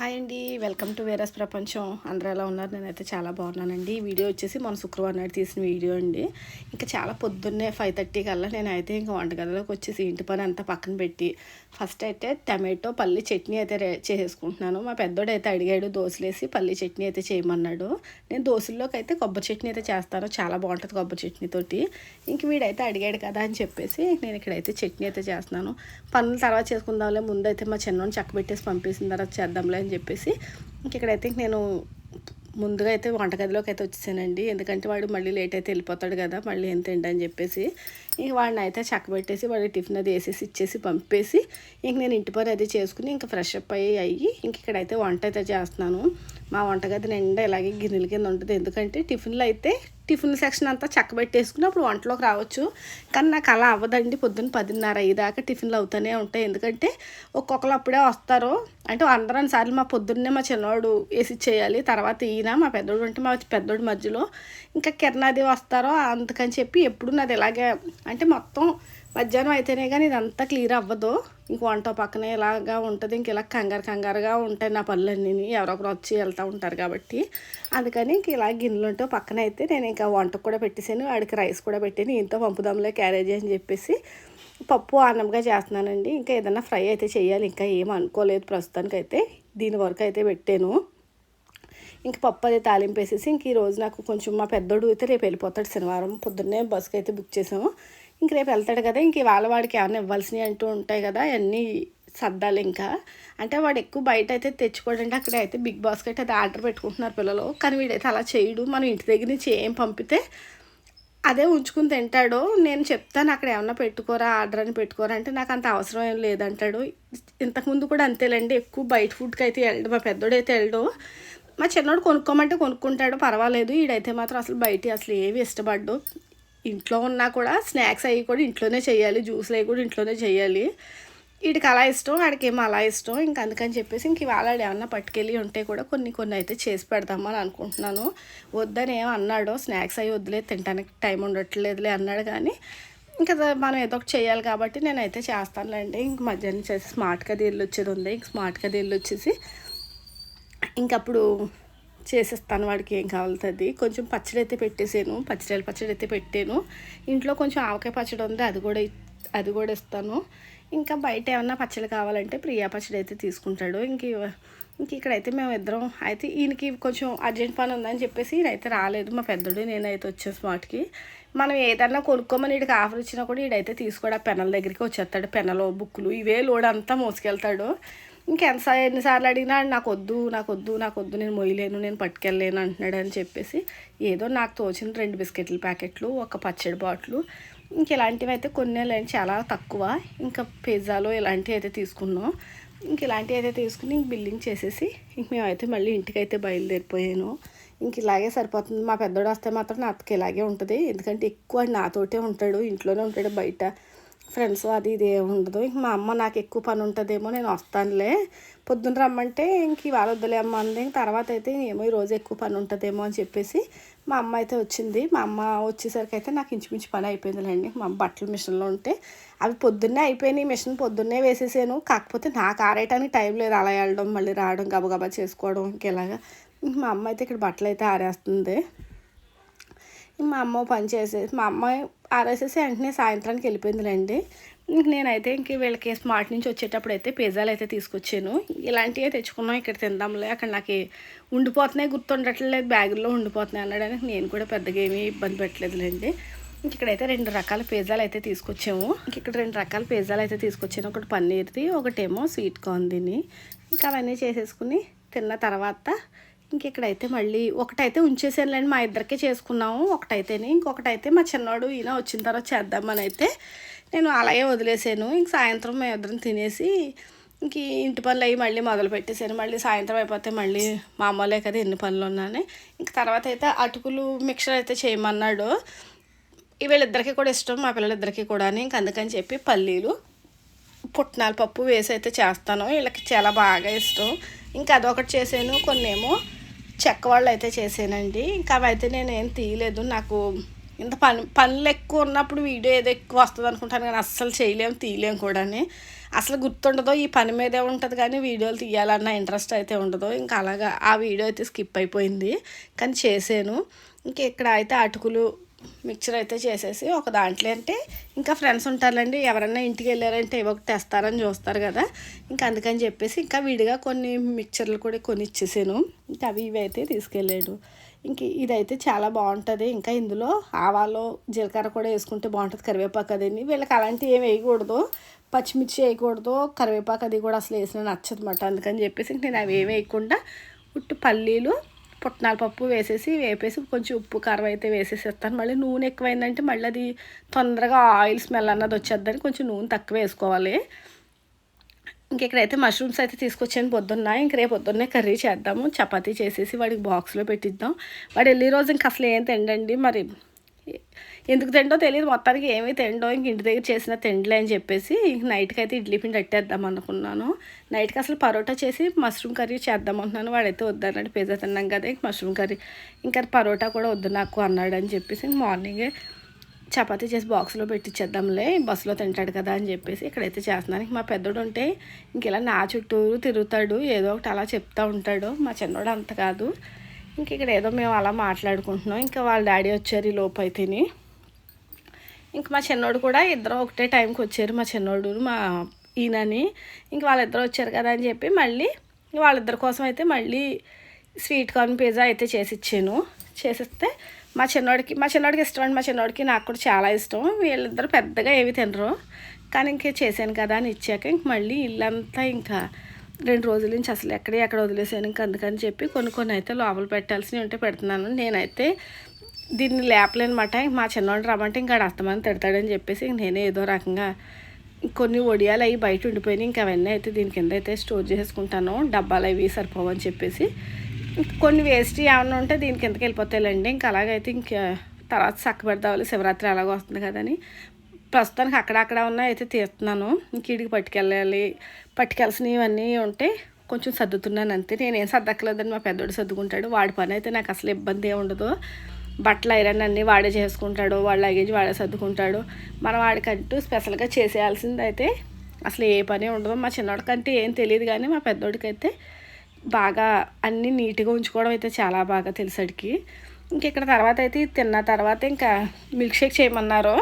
Hi అండి welcome to వేరస్ ప్రపంచం. అందరూ ఎలా ఉన్నారు? నేనైతే చాలా బాగున్నానండి. ఈ వీడియో వచ్చేసి మన శుక్రవారం నాడు తీసిన వీడియో అండి. ఇంకా చాలా పొద్దున్నే ఫైవ్ థర్టీ కల్లా నేనైతే ఇంకా వంటగదిలోకి వచ్చేసి ఇంటి పని అంతా పక్కన పెట్టి ఫస్ట్ అయితే టమాటో పల్లి చట్నీ అయితే చేసుకుంటున్నాను మా పెద్దోడు అయితే అడిగాడు దోశలేసి పల్లి చట్నీ అయితే చేయమన్నాడు. నేను దోశల్లోకి అయితే కొబ్బరి చట్నీ అయితే చేస్తాను. చాలా బాగుంటుంది కొబ్బరి చట్నీతోటి ఇంక వీడైతే అడిగాడు కదా అని చెప్పేసి నేను ఇక్కడైతే చట్నీ అయితే చేస్తున్నాను. పనులు తర్వాత చేసుకుందాంలే. ముందైతే మా చిన్నోని చక్కబెట్టేసి పంపేసిన తర్వాత చేద్దాంలే అని చెప్పేసి ఇంక ఇక్కడైతే నేను ముందుగా అయితే వంటగదిలోకి అయితే వచ్చేసానండి. ఎందుకంటే వాడు మళ్ళీ లేట్ అయితే వెళ్ళిపోతాడు కదా మళ్ళీ ఎంత ఏంటని చెప్పేసి ఇంక వాడిని అయితే చక్కబెట్టేసి వాడి టిఫిన్ అది వేసేసి ఇచ్చేసి పంపేసి ఇంక నేను ఇంటి పని అది చేసుకుని ఇంకా ఫ్రెష్ అప్ అయ్యి అయ్యి ఇంక ఇక్కడైతే వంట అయితే చేస్తున్నాను. మా వంటగది నిండా ఇలాగే గిన్నెల కింద ఉంటుంది. ఎందుకంటే టిఫిన్లు అయితే టిఫిన్ సెక్షన్ అంతా చక్కబెట్టేసుకుని అప్పుడు వంటలోకి రావచ్చు. కానీ నాకు అలా అవ్వదండి. పొద్దున్న పదిన్నర అయ్యేదాకా టిఫిన్లు అవుతూనే ఉంటాయి. ఎందుకంటే ఒక్కొక్కరు అప్పుడే వస్తారు. అంటే అందరం సార్లు మా పొద్దున్నే మా చిన్నవాడు వేసి చేయాలి. తర్వాత ఈయన మా పెద్దోడు అంటే మా పెద్దోడు మధ్యలో. ఇంకా కిరణాది వస్తారో అందుకని చెప్పి ఎప్పుడు నాది ఇలాగే అంటే మొత్తం మధ్యాహ్నం అయితేనే కానీ ఇదంతా క్లియర్ అవ్వదు. ఇంక వంట పక్కనే ఇలాగా ఉంటుంది ఇంక ఇలా కంగారు కంగారుగా ఉంటాయి నా పనులన్నీ ఎవరొకరు వచ్చి వెళ్తూ ఉంటారు కాబట్టి. అందుకని ఇంక ఇలా గిన్నెలు ఉంటే పక్కన అయితే నేను ఇంకా వంటకు కూడా పెట్టేసాను వాడికి రైస్ కూడా పెట్టాను. ఇంతో పంపుదాంలే క్యారేజ్ అని చెప్పేసి పప్పు అన్నంగా చేస్తున్నానండి. ఇంకా ఏదైనా ఫ్రై అయితే చేయాలి. ఇంకా ఏం అనుకోలేదు ప్రస్తుతానికైతే. దీని వరకు అయితే పెట్టాను. ఇంక పప్పు అది తాలింపు వేసేసి ఇంక ఈరోజు నాకు కొంచెం మా పెద్దోడు అయితే రేపు వెళ్ళిపోతాడు శనివారం. పొద్దున్నే బస్కి అయితే బుక్ చేసాము ఇంక రేపు వెళ్తాడు కదా ఇంక వాళ్ళ వాడికి ఏమైనా ఇవ్వాల్సినవి అంటూ ఉంటాయి కదా అన్నీ సర్దాలి ఇంకా. అంటే వాడు ఎక్కువ బయట అయితే తెచ్చుకోడండి అక్కడ అయితే బిగ్ బాస్కి అయితే అది ఆర్డర్ పెట్టుకుంటున్నారు పిల్లలు. కానీ వీడైతే అలా చేయడు మనం ఇంటి దగ్గర నుంచి ఏం పంపితే అదే ఉంచుకుని తింటాడు నేను చెప్తాను అక్కడ ఏమన్నా పెట్టుకోరా ఆర్డర్ అని పెట్టుకోరా అంటే నాకు అంత అవసరం ఏం లేదంటాడు. ఇంతకుముందు కూడా అంతేలేండి ఎక్కువ బయట ఫుడ్కి అయితే వెళ్ళడు మా పెద్దోడైతే వెళ్ళడు. మా చిన్నోడు కొనుక్కోమంటే కొనుక్కుంటాడు పర్వాలేదు ఈడైతే మాత్రం అసలు బయట అసలు ఏవి ఇష్టపడ్డు. ఇంట్లో ఉన్నా కూడా స్నాక్స్ అవి కూడా ఇంట్లోనే చేయాలి జ్యూస్లు అవి కూడా ఇంట్లోనే చేయాలి. వీడికి అలా ఇష్టం వాడికి ఏమో అలా ఇష్టం. ఇంకా అందుకని చెప్పేసి ఇంక ఇవాళ ఏమన్నా పట్టుకెళ్ళి ఉంటే కూడా కొన్ని కొన్ని అయితే చేసి పెడదామని అనుకుంటున్నాను. వద్దని ఏమో అన్నాడు స్నాక్స్ అవి వద్దులే తినడానికి టైం ఉండట్లేదులే అన్నాడు కానీ ఇంకా మనం ఏదో ఒకటి చేయాలి కాబట్టి నేనైతే చేస్తానులేండి. ఇంక మధ్యాహ్నం చేసి స్మార్ట్గా దీళ్ళు వచ్చేది ఉంది. ఇంక స్మార్ట్గా దీళ్ళు వచ్చేసి ఇంకప్పుడు చేసేస్తాను వాడికి ఏం కావాలుతుంది. కొంచెం పచ్చడి అయితే పెట్టేసాను. పచ్చడి పచ్చడి అయితే పెట్టాను. ఇంట్లో కొంచెం ఆవకాయ పచ్చడి ఉంది అది కూడా అది కూడా ఇస్తాను. ఇంకా బయట ఏమన్నా పచ్చడి కావాలంటే ప్రియా పచ్చడి అయితే తీసుకుంటాడు. ఇంక ఇంక ఇక్కడైతే మేము ఇద్దరం అయితే ఈయనకి కొంచెం అర్జెంట్ పని ఉందని చెప్పేసి ఈయనైతే రాలేదు. మా పెద్దోడు నేనైతే వచ్చే స్మార్ట్కి మనం ఏదన్నా కొనుక్కోమని వీడికి ఆఫర్ ఇచ్చినా కూడా వీడైతే తీసుకోడు. ఆ పెన్నల దగ్గరికి వచ్చేస్తాడు. పెన్నలు బుక్కులు ఇవే లోడ్ అంతా మోసుకెళ్తాడు. ఇంకెంత ఎన్నిసార్లు అడిగినా నాకు వద్దు నాకు వద్దు నాకు వద్దు నేను మొయ్యలేను నేను పట్టుకెళ్ళలేను అంటున్నాడు అని చెప్పేసి ఏదో నాకు తోచిన రెండు బిస్కెట్ల ప్యాకెట్లు ఒక పచ్చడి బాటిల్ ఇంక ఇలాంటివి అయితే కొన్ని చాలా తక్కువ. ఇంకా పిజ్జాలో ఇలాంటివి అయితే తీసుకున్నాం. ఇంక ఇలాంటివి అయితే తీసుకుని ఇంక బిల్లింగ్ చేసేసి ఇంక మేమైతే మళ్ళీ ఇంటికైతే బయలుదేరిపోయాను. ఇంక ఇలాగే సరిపోతుంది. మా పెద్దోడు వస్తే మాత్రం నా అత్తకి ఇలాగే ఉంటుంది. ఎందుకంటే ఎక్కువ నాతోటే ఉంటాడు ఇంట్లోనే ఉంటాడు బయట. ఫ్రెండ్స్ అది ఇది ఉండదు ఇంక మా అమ్మ నాకు ఎక్కువ పని ఉంటుందేమో నేను వస్తానులే. పొద్దున్న రమ్మంటే ఇంక ఇవాళ వద్దులే అమ్మ అంది. తర్వాత అయితే ఏమో ఈరోజు ఎక్కువ పని ఉంటుందేమో అని చెప్పేసి మా అమ్మ అయితే వచ్చింది. మా అమ్మ వచ్చేసరికి అయితే నాకు ఇంచుమించు పని అయిపోయిందిలేండి. మా అమ్మ బట్టలు మిషన్లో ఉంటే అవి పొద్దున్నే అయిపోయినాయి. మిషన్ పొద్దున్నే వేసేసాను. కాకపోతే నాకు ఆరేయటానికి టైం లేదు అలా వెళ్ళడం మళ్ళీ రావడం గబగబా చేసుకోవడం ఇంకెలాగా. మా అమ్మ అయితే ఇక్కడ బట్టలు అయితే ఆరేస్తుంది. మా అమ్మ పని చేసేసి మా అమ్మ ఆరేసేసి వెంటనే సాయంత్రానికి వెళ్ళిపోయిందిలేండి. నేనైతే ఇంక వీళ్ళకి స్మార్ట్ నుంచి వచ్చేటప్పుడు అయితే పిజ్జాలు అయితే తీసుకొచ్చాను. ఇలాంటివే తెచ్చుకున్నాం ఇక్కడ తిందాంలే అక్కడ నాకు ఉండిపోతున్నాయి గుర్తుండట్లేదు బ్యాగుల్లో ఉండిపోతున్నాయి అనడానికి నేను కూడా పెద్దగా ఏమీ ఇబ్బంది పెట్టలేదులేండి. ఇంక ఇక్కడైతే రెండు రకాల పిజ్జాలు అయితే తీసుకొచ్చాము. ఇంక ఇక్కడ రెండు రకాల పిజ్జాలు అయితే తీసుకొచ్చాను. ఒకటి పన్నీర్ది ఒకటేమో స్వీట్ కార్న్దిని ఇంకా అవన్నీ చేసేసుకుని తిన్న తర్వాత ఇంకెక్కడైతే మళ్ళీ ఒకటైతే ఉంచేసానులేండి మా ఇద్దరికే చేసుకున్నాము ఒకటైతేనే ఇంకొకటైతే మా చిన్నవాడు ఈయన వచ్చిన తర్వాత చేద్దామని అయితే నేను అలాగే వదిలేసాను. ఇంక సాయంత్రం మేము ఇద్దరం తినేసి ఇంక ఇంటి పనులు అవి మళ్ళీ మొదలు పెట్టేశాను. మళ్ళీ సాయంత్రం అయిపోతే మళ్ళీ మా అమ్మలే కదా ఎన్ని పనులు ఉన్నాను ఇంక తర్వాత అయితే అటుకులు మిక్చర్ అయితే చేయమన్నాడు. వీళ్ళిద్దరికీ కూడా ఇష్టం మా పిల్లలిద్దరికీ కూడా ఇంక అందుకని చెప్పి పల్లీలు పుట్నాల పప్పు వేసి అయితే చేస్తాను. వీళ్ళకి చాలా బాగా ఇష్టం. ఇంకా అదొకటి చేసాను. కొన్నేమో చెక్క వాళ్ళు అయితే చేసానండి. ఇంకా అవి అయితే నేను ఏం తీయలేదు. నాకు ఇంత పని పనులు ఎక్కువ ఉన్నప్పుడు వీడియో ఏదో ఎక్కువ వస్తుంది అనుకుంటాను కానీ అస్సలు చేయలేము తీయలేము కూడా అసలు గుర్తుండదు ఈ పని మీదే ఉంటుంది కానీ వీడియోలు తీయాలన్న ఇంట్రెస్ట్ అయితే ఉండదు. ఇంకా అలాగా ఆ వీడియో అయితే స్కిప్ అయిపోయింది. కానీ చేశాను ఇంకా ఇక్కడ అయితే అటుకులు మిక్చర్ అయితే చేసేసి ఒక దాంట్లో అంటే ఇంకా ఫ్రెండ్స్ ఉంటారండి ఎవరైనా ఇంటికి వెళ్ళారంటే ఏవో ఒకటి తెస్తారని చూస్తారు కదా. ఇంకా అందుకని చెప్పేసి ఇంకా విడిగా కొన్ని మిక్చర్లు కూడా కొని ఇచ్చేసాను ఇంకా అవి ఇవి అయితే తీసుకెళ్ళాడు. ఇంక ఇదైతే చాలా బాగుంటుంది. ఇంకా ఇందులో ఆవాలు జీలకర్ర కూడా వేసుకుంటే బాగుంటుంది. కరివేపాకు అదండి వీళ్ళకి అలాంటివి ఏమి వేయకూడదు. పచ్చిమిర్చి వేయకూడదు. కరివేపాకు అది కూడా అసలు వేసిన నచ్చదన్నమాట. అందుకని చెప్పేసి ఇంక నేను అవి ఏమి వేయకుండా ఉట్టు పల్లీలు పుట్నాల పప్పు వేసేసి వేపేసి కొంచెం ఉప్పు కారం అయితే వేసేసేస్తాను. మళ్ళీ నూనె ఎక్కువైందంటే మళ్ళీ అది తొందరగా ఆయిల్ స్మెల్ అన్నది వచ్చేద్దని కొంచెం నూనె తక్కువ వేసుకోవాలి. ఇంక ఇక్కడైతే మష్రూమ్స్ అయితే తీసుకొచ్చాను పొద్దున్న. ఇంక రేపు పొద్దున్నే కర్రీ చేద్దాము. చపాతీ చేసేసి వాడికి బాక్స్లో పెట్టిద్దాం. వాడు వెళ్ళే రోజు ఇంక అసలు ఏం తిండండి మరి. ఎందుకు తిండో తెలియదు మొత్తానికి ఏమీ తిండో ఇంక ఇంటి దగ్గర చేసిన తిండలే అని చెప్పేసి నైట్కి అయితే ఇడ్లీ పిండి అట్టేద్దాం అనుకున్నాను. నైట్కి అసలు పరోటా చేసి మష్రూమ్ కర్రీ చేద్దాం అనుకున్నాను. వాడైతే వద్దన్నాడు. పిజ్జా తిన్నాం కదా ఇంక మష్రూమ్ కర్రీ. ఇంకా పరోటా కూడా వద్దు నాకు అన్నాడు అని చెప్పేసి మార్నింగే చపాతీ చేసి బాక్స్లో పెట్టించేద్దాంలే బస్సులో తింటాడు కదా అని చెప్పేసి ఇక్కడైతే చేస్తున్నాను. మా పెద్దోడు ఉంటే ఇంక ఇలా నా చుట్టూరు తిరుగుతాడు ఏదో ఒకటి అలా చెప్తూ ఉంటాడు. మా చిన్నోడు అంత కాదు. ఇంక ఇక్కడ ఏదో మేము అలా మాట్లాడుకుంటున్నాం. ఇంకా వాళ్ళ డాడీ వచ్చారు ఈ లోపు అయితేని. ఇంక మా చిన్నోడు కూడా ఇద్దరు ఒకటే టైంకి వచ్చారు మా చిన్నోడు మా ఈయనని. ఇంక వాళ్ళిద్దరు వచ్చారు కదా అని చెప్పి మళ్ళీ వాళ్ళిద్దరి కోసం అయితే మళ్ళీ స్వీట్ కార్న్ పిజ్జా అయితే చేసి ఇచ్చాను చేసిస్తే మా చిన్నోడికి మా చిన్నోడికి ఇష్టం అండి. మా చిన్నోడికి నాకు కూడా చాలా ఇష్టం. వీళ్ళిద్దరు పెద్దగా ఏవి తినరు. కానీ ఇంకే చేశాను కదా అని ఇచ్చాక ఇంక మళ్ళీ ఇల్లంతా ఇంకా రెండు రోజుల నుంచి అసలు ఎక్కడే ఎక్కడ వదిలేసాను ఇంకా అందుకని చెప్పి కొన్ని కొన్ని అయితే లోపల పెట్టాల్సినవి ఉంటే పెడుతున్నాను. నేనైతే దీన్ని లేపలేనమాట. మా చిన్నవాడు రమ్మంటే ఇంకా అస్తమానం తిడతాడని చెప్పేసి నేనే ఏదో రకంగా కొన్ని ఒడియాలు అవి బయట ఉండిపోయినాయి. ఇంకా అవన్నీ అయితే దీని కింద అయితే స్టోర్ చేసుకుంటాను డబ్బాలు అవి సరిపోవని చెప్పేసి. కొన్ని వేస్ట్ ఏమన్నా ఉంటే దీని కిందకి వెళ్ళిపోతాయిలేండి. ఇంకా అలాగైతే ఇంకా తర్వాత చక్క పెడదావాలి శివరాత్రి అలాగ వస్తుంది కదని. ప్రస్తుతానికి అక్కడక్కడ ఉన్న అయితే తీస్తున్నాను. ఇంకీడికి పట్టుకెళ్ళాలి. పట్టుకెళ్ళసినవన్నీ ఉంటే కొంచెం సర్దుతున్నాను అంతే. నేనేం సర్దక్కలేదని మా పెద్దోడు సర్దుకుంటాడు. వాడి పని అయితే నాకు అసలు ఇబ్బంది ఏమి ఉండదు. బట్టలు ఐరన్ అన్నీ వాడే చేసుకుంటాడు. వాడు లగేజ్ వాడే సర్దుకుంటాడు. మనం వాడికంటూ స్పెషల్గా చేసేయాల్సింది అయితే అసలు ఏ పని ఉండదు. మా చిన్నోడికంటే ఏం తెలియదు కానీ మా పెద్దోడికైతే బాగా అన్నీ నీట్గా ఉంచుకోవడం అయితే చాలా బాగా తెలుసడికి ఇంక ఇక్కడ తర్వాత అయితే తిన్న తర్వాత ఇంకా మిల్క్ షేక్ చేయమన్నారు.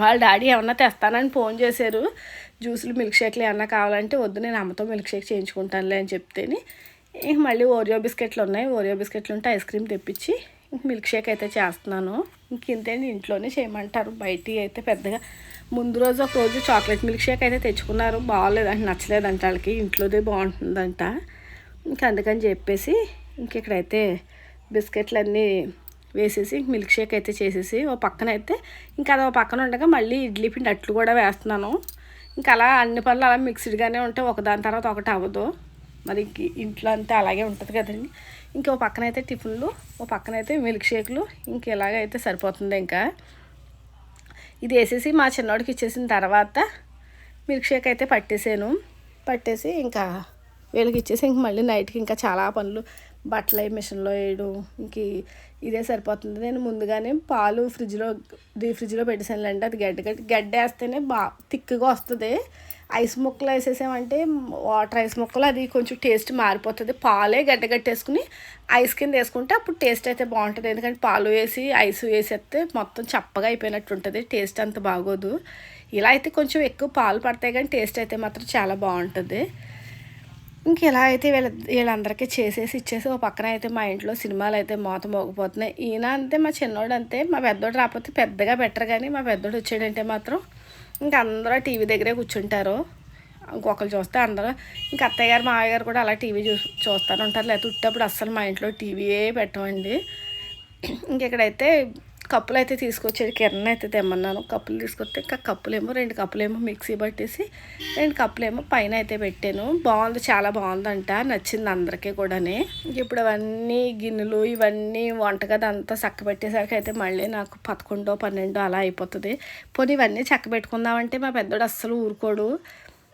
వాళ్ళ డాడీ ఏమన్నా తెస్తానని ఫోన్ చేశారు. జ్యూసులు మిల్క్ షేక్లు ఏమన్నా కావాలంటే వద్దు నేను అమ్మతో మిల్క్ షేక్ చేయించుకుంటానులే అని చెప్తేని. ఇంక మళ్ళీ ఓరియో బిస్కెట్లు ఉన్నాయి. ఓరియో బిస్కెట్లు ఉంటే ఐస్ క్రీమ్ తెప్పించి ఇంక మిల్క్ షేక్ అయితే చేస్తున్నాను. ఇంక ఇంతేంటి ఇంట్లోనే చేయమంటారు. బయట అయితే పెద్దగా ముందు రోజు ఒక రోజు చాక్లెట్ మిల్క్ షేక్ అయితే తెచ్చుకున్నారు. బాగాలేదంట నచ్చలేదంట వాళ్ళకి. ఇంట్లోదే బాగుంటుందంట. ఇంక అందుకని చెప్పేసి ఇంక ఇక్కడైతే బిస్కెట్లు అన్నీ వేసేసి మిల్క్ షేక్ అయితే చేసేసి ఓ పక్కన అయితే ఇంకా అది ఓ పక్కన ఉండగా మళ్ళీ ఇడ్లీ పిండి అట్లు కూడా వేస్తున్నాను. ఇంకా అలా అన్ని పనులు అలా మిక్స్డ్గానే ఉంటే ఒకదాని తర్వాత ఒకటి అవ్వదు. మరి ఇంట్లో అంతా అలాగే ఉంటుంది కదండి. ఇంకో పక్కన అయితే టిఫిన్లు ఓ పక్కన అయితే మిల్క్ షేక్లు ఇంక ఇలాగైతే సరిపోతుంది ఇంకా. ఇది వేసేసి మా చిన్నోడికి ఇచ్చేసిన తర్వాత మిల్క్ షేక్ అయితే పట్టేసాను. పట్టేసి ఇంకా వీళ్ళకి ఇచ్చేసి ఇంక మళ్ళీ నైట్కి ఇంకా చాలా పనులు బట్టలు మిషన్లో వేయడం ఇంక ఇదే సరిపోతుంది. నేను ముందుగానే పాలు ఫ్రిడ్జ్లో డీ ఫ్రిడ్జ్లో పెట్టేసానులేండి అది గడ్డ గడ్డ గడ్డ వేస్తేనే బా థిక్గా వస్తుంది. ఐస్ ముక్కలు వేసేసామంటే వాటర్ ఐస్ ముక్కలు అది కొంచెం టేస్ట్ మారిపోతుంది. పాలే గడ్డ గట్టేసుకుని ఐస్ కింద వేసుకుంటే అప్పుడు టేస్ట్ అయితే బాగుంటుంది. ఎందుకంటే పాలు వేసి ఐస్ వేసేస్తే మొత్తం చప్పగా అయిపోయినట్టు ఉంటుంది. టేస్ట్ అంత బాగోదు. ఇలా అయితే కొంచెం ఎక్కువ పాలు పడతాయి కానీ టేస్ట్ అయితే మాత్రం చాలా బాగుంటుంది. ఇంక ఇలా అయితే వీళ్ళ వీళ్ళందరికీ చేసేసి ఇచ్చేసి ఒక పక్కన అయితే మా ఇంట్లో సినిమాలు అయితే మోత మోగిపోతున్నాయి. ఈయన అంతే మా చిన్నోడు అంతే. మా పెద్దోడు రాకపోతే పెద్దగా బెటర్ కానీ మా పెద్దోడు వచ్చాడంటే మాత్రం ఇంక అందరూ టీవీ దగ్గరే కూర్చుంటారు. ఇంకొకరు చూస్తే అందరూ ఇంకా అత్తయ్య గారు మావయ్య గారు కూడా అలా టీవీ చూ చూస్తూనే ఉంటారు. లేకపోతే ఉట్టేప్పుడు అస్సలు మా ఇంట్లో టీవీయే పెట్టమండి. ఇంకెక్కడైతే కప్పులు అయితే తీసుకొచ్చేది కిరణ్ అయితే తెమ్మన్నాను. కప్పులు తీసుకొస్తే ఇంకా కప్పులేమో రెండు కప్పులేమో మిక్సీ పట్టేసి రెండు కప్పులేమో పైన అయితే పెట్టాను. బాగుంది చాలా బాగుందంట. నచ్చింది అందరికీ కూడానే. ఇప్పుడు అవన్నీ గిన్నెలు ఇవన్నీ వంటగది అంతా చక్క పెట్టేసరికి అయితే మళ్ళీ నాకు పదకొండో పన్నెండో అలా అయిపోతుంది. పోనీ ఇవన్నీ చక్క పెట్టుకుందామంటే మా పెద్దోడు అస్సలు ఊరుకోడు.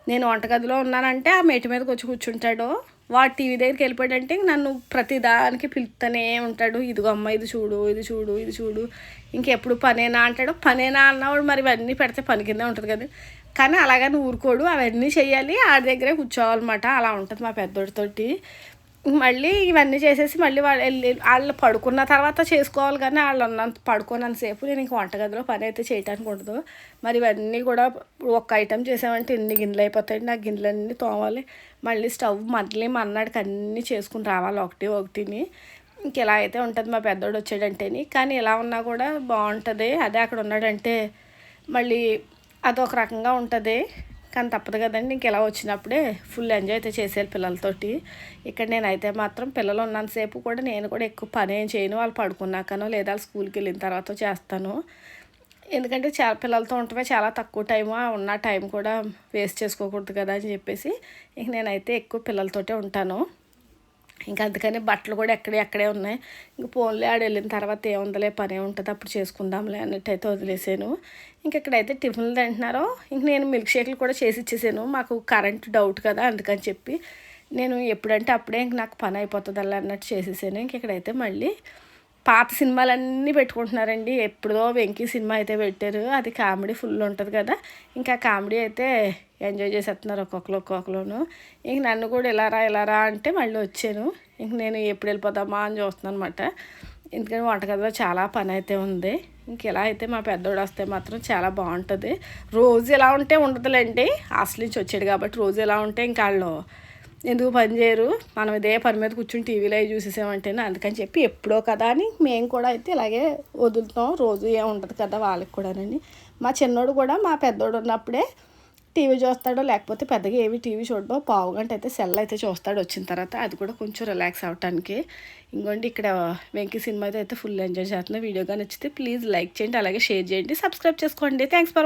నేను వంటగదిలో ఉన్నానంటే ఆ మేటి మీద వచ్చి కూర్చుంటాడు. వాడు టీవీ దగ్గరికి వెళ్ళిపోయాడంటే నన్ను ప్రతిదానికి పిలుస్తూనే ఉంటాడు. ఇదిగో అమ్మ ఇది చూడు ఇది చూడు ఇది చూడు. ఇంకెప్పుడు పనేనా అంటాడు. పనేనా అన్నవాడు మరి ఇవన్నీ పెడితే పని కింద ఉంటుంది కదా. కానీ అలాగని ఊరుకోడు. అవన్నీ చేయాలి ఆడి దగ్గరే కూర్చోవాలన్నమాట. అలా ఉంటుంది మా పెద్దోడితోటి మళ్ళీ ఇవన్నీ చేసేసి మళ్ళీ వాళ్ళు వెళ్ళి వాళ్ళు పడుకున్న తర్వాత చేసుకోవాలి కానీ వాళ్ళు ఉన్నంత పడుకున్నంతసేపు నేను ఇంక వంటగదిలో పని అయితే చేయడానికి ఉండదు. మరి ఇవన్నీ కూడా ఒక్క ఐటెం చేసామంటే ఇన్ని గిన్నెలు అయిపోతాయి. నా గిన్నెలన్నీ తోమాలి. మళ్ళీ స్టవ్ మళ్ళీ మన్నాడికి అన్నీ చేసుకుని రావాలి ఒకటి ఒకటిని. ఇంక ఇలా అయితే ఉంటుంది మా పెద్దోడు వచ్చాడంటేని. కానీ ఇలా ఉన్నా కూడా బాగుంటుంది. అదే అక్కడ ఉన్నాడంటే మళ్ళీ అదొక రకంగా ఉంటుంది. కానీ తప్పదు కదండి. ఇంక ఇలా వచ్చినప్పుడే ఫుల్ ఎంజాయ్ అయితే చేసేయాలి పిల్లలతోటి. ఇక్కడ నేనైతే మాత్రం పిల్లలు ఉన్నంతసేపు కూడా నేను కూడా ఎక్కువ పని ఏం చేయను. వాళ్ళు పడుకున్నాకనో లేదా స్కూల్కి వెళ్ళిన తర్వాత చేస్తాను. ఎందుకంటే చాలా పిల్లలతో ఉంటమే చాలా తక్కువ టైము. ఉన్న టైం కూడా వేస్ట్ చేసుకోకూడదు కదా అని చెప్పేసి ఇంక నేనైతే ఎక్కువ పిల్లలతోటే ఉంటాను. ఇంకా అందుకని బట్టలు కూడా ఎక్కడే ఎక్కడే ఉన్నాయి. ఇంక ఫోన్లే ఆడ వెళ్ళిన తర్వాత ఏముందలే పనే ఉంటుంది అప్పుడు చేసుకుందాంలే అన్నట్టు అయితే వదిలేసాను. ఇంక ఇక్కడైతే టిఫిన్లు తింటున్నారో ఇంక నేను మిల్క్ షేక్లు కూడా చేసి ఇచ్చేసాను. మాకు కరెంట్ డౌట్ కదా అందుకని చెప్పి నేను ఎప్పుడంటే అప్పుడే ఇంక నాకు పని అయిపోతుంది అలా అన్నట్టు చేసేసాను. ఇంక ఇక్కడైతే మళ్ళీ పాత సినిమాలన్నీ పెట్టుకుంటున్నారండి. ఎప్పుడో వెంకీ సినిమా అయితే పెట్టారు. అది కామెడీ ఫుల్ ఉంటుంది కదా. ఇంకా కామెడీ అయితే ఎంజాయ్ చేసేస్తున్నారు ఒక్కొక్కరు ఒక్కొక్కరును. ఇంక నన్ను కూడా ఇలా రా ఇలా రా అంటే మళ్ళీ వచ్చాను. ఇంక నేను ఎప్పుడు వెళ్ళిపోదామా అని చూస్తున్నాను అనమాట ఎందుకంటే వంటగదిలో చాలా పని అయితే ఉంది. ఇంక ఇలా అయితే మా పెద్దోడు వస్తే మాత్రం చాలా బాగుంటుంది. రోజు ఎలా ఉంటే ఉండదులేండి. హాస్టల్ నుంచి వచ్చాడు కాబట్టి రోజు ఎలా ఉంటే ఇంకా వాళ్ళు ఎందుకు పని చేయరు? మనం ఇదే పని మీద కూర్చుని టీవీలో అవి చూసేసామంటేనే అందుకని చెప్పి ఎప్పుడో కదా అని మేము కూడా అయితే ఇలాగే వదులుతాం. రోజు ఏం ఉండదు కదా వాళ్ళకి కూడానండి మా చిన్నోడు కూడా మా పెద్దోడు ఉన్నప్పుడే టీవీ చూస్తాడో లేకపోతే పెద్దగా ఏవి టీవీ చూడడో పావు గంట అయితే సెల్ అయితే చూస్తాడు వచ్చిన తర్వాత. అది కూడా కొంచెం రిలాక్స్ అవ్వటానికి ఇంకోండి ఇక్కడ వెంకీ సినిమా అయితే ఫుల్ ఎంజాయ్ చేస్తున్నా. వీడియోగా నచ్చితే ప్లీజ్ లైక్ చేయండి అలాగే షేర్ చేయండి సబ్స్క్రైబ్ చేసుకోండి. Thanks for